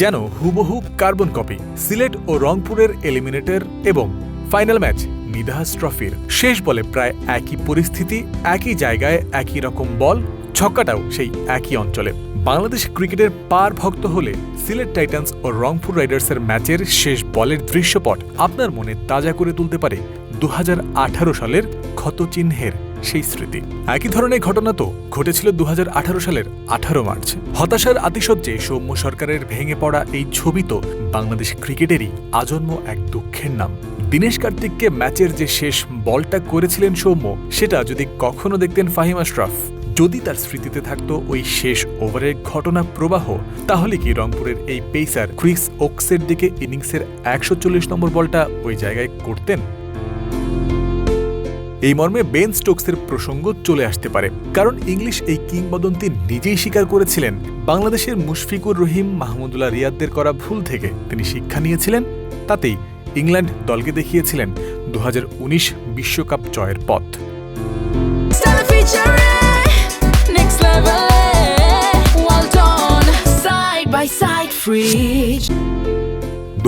যেন হুবহু carbon copy, Sylhet ও রংপুরের এলিমিনেটর এবং ফাইনাল ম্যাচ নিদাহাস ট্রফির। শেষ বলে প্রায় একই পরিস্থিতি, একই জায়গায় একই রকম বল, ছক্কাটাও সেই একই অঞ্চলে। বাংলাদেশ ক্রিকেটের পার ভক্ত হলে সিলেট টাইটান্স ও রংপুর রাইডার্সের ম্যাচের শেষ বলের দৃশ্যপট আপনার মনে তাজা করে তুলতে পারে দু হাজার আঠারো সালের ক্ষতচিহ্নের সেই স্মৃতি। একই ধরনের ঘটনা তো ঘটেছিল দু হাজার আঠারো সালের আঠারো মার্চ। হতাশার আতিশয্যে সৌম্য সরকারের ভেঙে পড়া এই ছবি তো বাংলাদেশ ক্রিকেটেরই আজন্ম এক দুঃখের নাম। দীনেশ কার্তিককে ম্যাচের যে শেষ বলটা করেছিলেন সৌম্য, সেটা যদি কখনো দেখতেন ফাহিম আশরাফ। যদি তার স্মৃতিতে থাকতো ওই শেষ ওভারের ঘটনা প্রবাহ, তাহলে কি রংপুরের এই পেসার ক্রিস ওকসের দিকে ইনিংসের একশো চল্লিশ নম্বর বলটা ওই জায়গায় করতেন? এই মর্মে বেন স্টোকসের প্রসঙ্গ চলে আসতে পারে কারণ ইংলিশ এই কিংবদন্তি নিজেই স্বীকার করেছিলেন বাংলাদেশের মুশফিকুর রহিম মাহমুদুল্লাহ রিয়াদদের করা ভুল থেকে তিনি শিক্ষা নিয়েছিলেন তাতেই ইংল্যান্ড দলকে দেখিয়েছিলেন দু বিশ্বকাপ জয়ের পথ next level. Well done, side by side, free.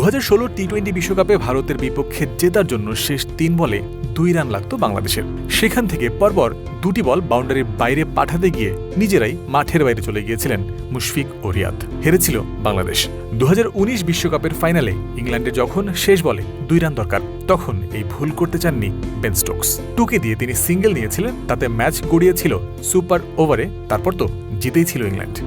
দু হাজার ষোলো টি টোয়েন্টি বিশ্বকাপে ভারতের বিপক্ষে জেতার জন্য শেষ তিন বলে দুই রান লাগতো বাংলাদেশের। সেখান থেকে পরপর দুটি বল বাউন্ডারির বাইরে পাঠাতে গিয়ে নিজেরাই মাঠের বাইরে চলে গিয়েছিলেন মুশফিক ও রিয়াদ। হেরেছিল বাংলাদেশ। দু বিশ্বকাপের ফাইনালে ইংল্যান্ডে যখন শেষ বলে দুই রান দরকার, তখন এই ভুল করতে চাননি বেন স্টোকস। টুকে দিয়ে তিনি সিঙ্গেল নিয়েছিলেন, তাতে ম্যাচ গড়িয়েছিল সুপার ওভারে, তারপর তো জিতেই ছিল ইংল্যান্ড।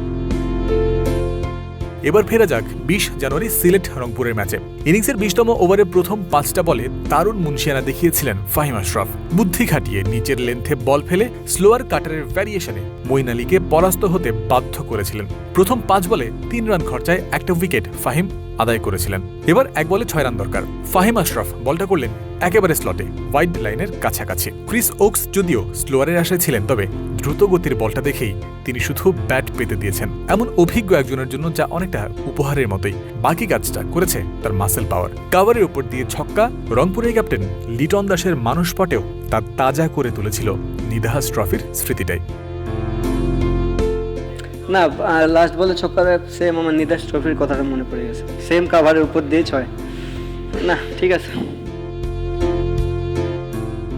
এবার ফেরা যাক বিশ জানুয়ারি সিলেট রংপুরের ম্যাচে। ইনিংসের বিশতম ওভারের প্রথম পাঁচটা বলে দারুণ মুন্সিয়ানা দেখিয়েছিলেন ফাহিম আশরাফ। বুদ্ধি খাটিয়ে নিচের লেন্থে বল ফেলে স্লোয়ার কাটারের ভ্যারিয়েশনে মইন আলীকে পরাস্ত হতে বাধ্য করেছিলেন। প্রথম পাঁচ বলে তিন রান খরচায় একটা উইকেট ফাহিম আদায় করেছিলেন। এবার এক বলে ছয় রান দরকার। ফাহিম আশরাফ বলটা করলেন একেবারে স্লটে ওয়াইড লাইনের কাছাকাছি। ক্রিস ওকস যদিও স্লোয়ারের আশায় ছিলেন, তবে দ্রুত গতির বলটা দেখেই তিনি শুধু ব্যাট পেতে দিয়েছেন। এমন অভিজ্ঞ একজনের জন্য যা অনেকটা উপহারের মতোই। বাকি কাজটা করেছে তার মাসেল পাওয়ার কাভারের উপর দিয়ে ছক্কা, রংপুরের ক্যাপ্টেন লিটন দাসের মানুষ পটেও তা তাজা করে তুলেছিল নিদাহাস ট্রফির স্মৃতিটাই। না লাস্ট বলে ছক্কারে সেম আমার নিদাস ট্রফির কথাটা মনে পড়ে গেছে। সেম কাভারের উপর দিয়ে ছয়। না, ঠিক আছে।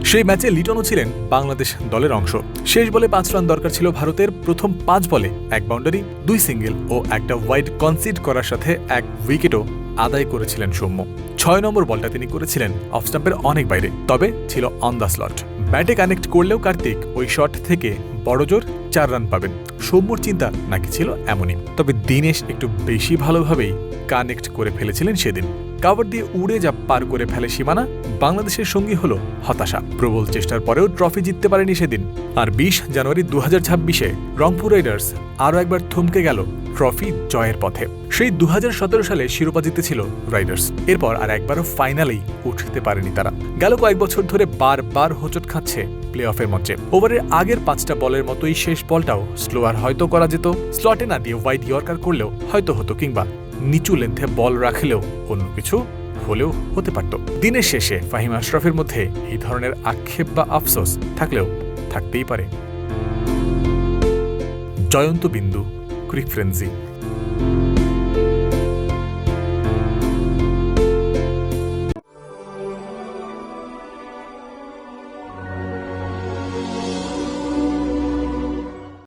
সেই ম্যাচে লিটনও ছিলেন বাংলাদেশ দলের অংশ। শেষ বলে পাঁচ রান দরকার ছিল ভারতের। প্রথম পাঁচ বলে এক বাউন্ডারি দুই সিঙ্গেল ও একটা ওয়াইড কনসিড করার সাথে এক উইকেটও আদায় করেছিলেন সৌম্য। ছয় নম্বর বলটা তিনি করেছিলেন অফ স্টাম্পের অনেক বাইরে, তবে ছিল অন দ্য স্লট ব্যাটে কানেক্ট করলেও কার্তিক ওই শট থেকে বড়জোর চার রান পাবেন। সৌম্যর চিন্তা নাকি ছিল এমনই। তবে দিনেশ একটু বেশি ভালোভাবেই কানেক্ট করে ফেলেছিলেন সেদিন। কাভার দিয়ে উড়ে যা পার করে ফেলে সীমানা, বাংলাদেশের সঙ্গী হল হতাশা। প্রবল চেষ্টার পরেও ট্রফি জিততে পারেনি সেদিন। আর বিশ জানুয়ারি দু হাজার ছাব্বিশে রংপুর রাইডার্স আরও একবার থমকে গেল ট্রফি জয়ের পথে। সেই দুহাজার সতেরো সালে শিরোপা জিতেছিল রাইডার্স। এরপর আর একবারও ফাইনালেই উঠতে পারেনি তারা। গেল কয়েক বছর ধরে বারবার হোঁচট খাচ্ছে প্লে অফের মঞ্চে। ওভারের আগের পাঁচটা বলের মতোই শেষ বলটাও স্লোয়ার হয়তো করা যেত, স্লটে না দিয়ে ওয়াইড ইয়র্কার করলেও হয়তো হতো কিংবা নিচু লেন্থে বল রাখলেও অন্য কিছু হলেও হতে পারত। দিনের শেষে ফাহিম আশরাফের মধ্যে এই ধরনের আক্ষেপ বা আফসোস থাকলেও থাকতেই পারে। জয়ন্ত বিন্দু ক্রিক ফ্রেন্সি